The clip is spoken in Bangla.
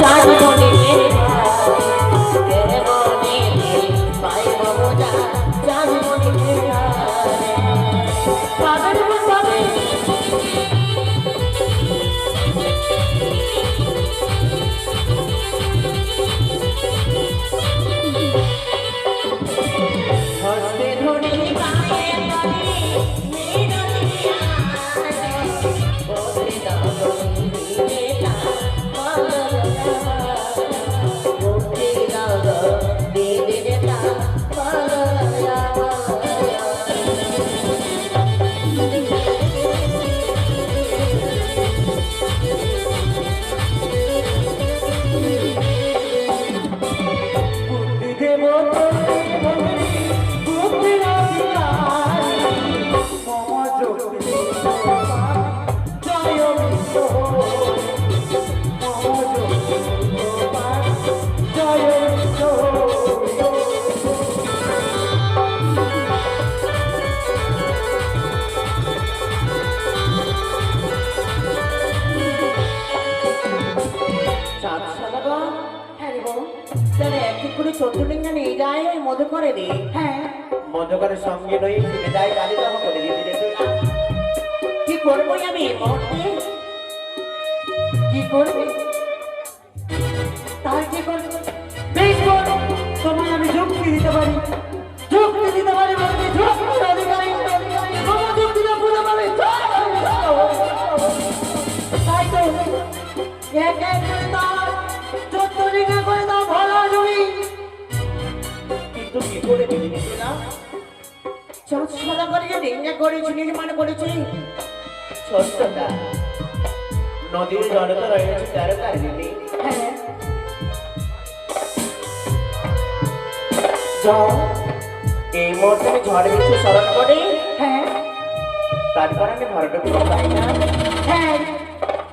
চার করে চতুর্লিঙ্গা নিয়ে যায় ওই হ্যাঁ মধ্যকারের সঙ্গে নই ফিরে যায় করে দিতে কি করব আমি কি করবে তার কি করবে? এক এক করে দাও চতুর্লিঙ্গা করে দাও ভালো জমি কিন্তু কি করে দিতে না সাদা করে যে রিঙ্গা করেছি নির্মাণ করেছি ছোট্টটা নদীর জলে তো রয়েছে তেরো কার দিদি হ্যাঁ। যাও এই মুহূর্তে আমি ঝড় বৃষ্টি স্মরণ করি হ্যাঁ তারপর আমি ঘরটুকু পাই না। হ্যাঁ।